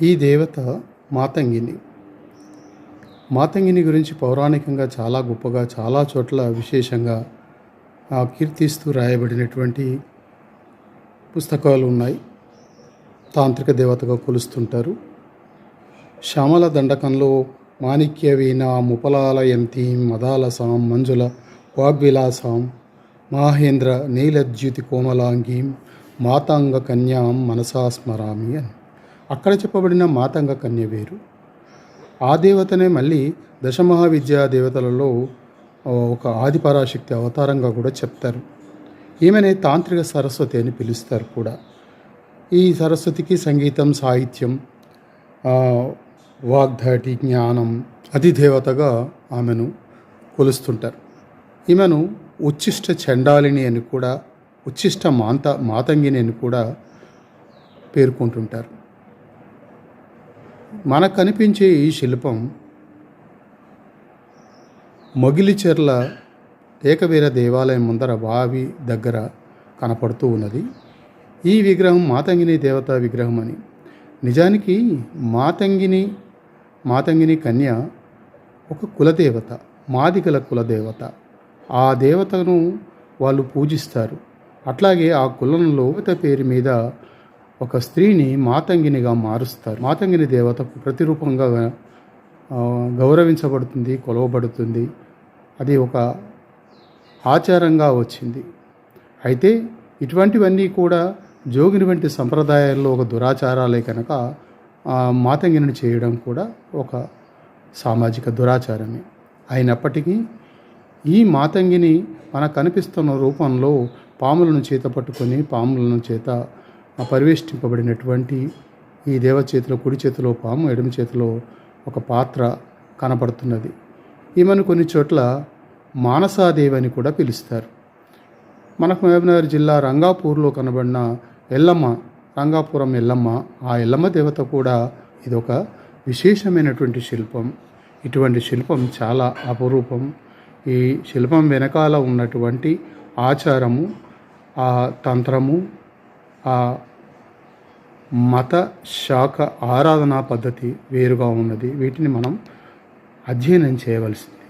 ఈ దేవత మాతంగిని. మాతంగిని గురించి పౌరాణికంగా చాలా గొప్పగా చాలా చోట్ల విశేషంగా ఆ, కీర్తిస్తూ రాయబడినటువంటి పుస్తకాలు ఉన్నాయి తాంత్రిక దేవతగా కొలుస్తుంటారు. శ్యామల దండకంలో మాణిక్య వీణ ముపలాలయంతి మదాలసాం మంజుల వాగ్విలాసాం మహేంద్ర నీలద్యుతి కోమలాంగీం మాతాంగ కన్యాం మనసా స్మరామి అని అక్కడ చెప్పబడిన మాతంగ కన్య వేరు. ఆ దేవతనే మళ్ళీ దశమహావిద్యా దేవతలలో ఒక ఆదిపరాశక్తి అవతారంగా కూడా చెప్తారు. ఈమెనే తాంత్రిక సరస్వతి అని పిలుస్తారు కూడా. ఈ సరస్వతికి సంగీతం సాహిత్యం వాగ్ధాటి జ్ఞానం అధిదేవతగా ఆమెను కొలుస్తుంటారు. ఈమెను ఉచ్చిష్ట చండాలిని అని కూడా ఉచ్చిష్ట మాంత మాతంగిని అని కూడా పేర్కొంటుంటారు. మనకు కనిపించే ఈ శిల్పం మొగిలిచెర్ల ఏకవీర దేవాలయం ముందర బావి దగ్గర కనపడుతూ ఉన్నది. ఈ విగ్రహం మాతంగిని దేవత విగ్రహం అని నిజానికి మాతంగిని మాతంగిని కన్య ఒక కులదేవత మాదిగల కులదేవత. ఆ దేవతను వాళ్ళు పూజిస్తారు. అట్లాగే ఆ కులంలో దేవత పేరు మీద ఒక స్త్రీని మాతంగినిగా మారుస్తారు. మాతంగిని దేవత ప్రతిరూపంగా గౌరవించబడుతుంది కొలవబడుతుంది. అది ఒక ఆచారంగా వచ్చింది. అయితే ఇటువంటివన్నీ కూడా జోగిని వంటి సంప్రదాయాల్లో ఒక దురాచారాలే కనుక మాతంగిని చేయడం కూడా ఒక సామాజిక దురాచారమే. అయినప్పటికీ ఈ మాతంగిని మనకు కనిపిస్తున్న రూపంలో పాములను చేత పట్టుకొని పాములను చేత పరివేష్టింపబడినటువంటి ఈ దేవ చేతిలో కుడి చేతిలో పాము ఎడమ చేతిలో ఒక పాత్ర కనపడుతున్నది ఈమెను కొన్ని చోట్ల మానసాదేవి అని కూడా పిలుస్తారు. మనకు మహబూబ్నగర్ జిల్లా రంగాపూర్లో కనబడిన ఎల్లమ్మ రంగాపురం ఎల్లమ్మ ఆ ఎల్లమ్మ దేవత కూడా ఇదొక విశేషమైనటువంటి శిల్పం. ఇటువంటి శిల్పం చాలా అపురూపం. ఈ శిల్పం వెనకాల ఉన్నటువంటి ఆచారము ఆ తంత్రము ఆ మత శాఖ ఆరాధనా పద్ధతి వేరుగా ఉన్నది. వీటిని మనం అధ్యయనం చేయవలసింది.